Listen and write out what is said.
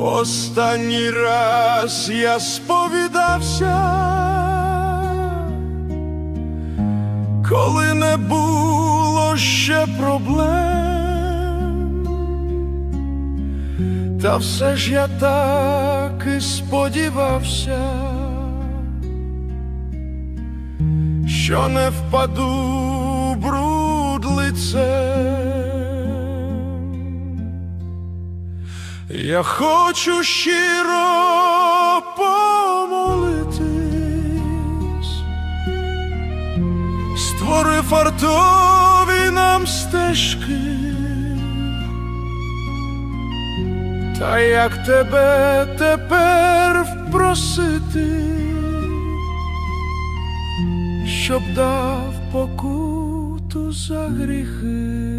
Останній раз я сповідався, коли не було ще проблем, та все ж я так і сподівався, що не впаду бруд лицем. Я хочу щиро помолитись, створи фартові нам стежки, та як тебе тепер впросити, щоб дав покуту за гріхи.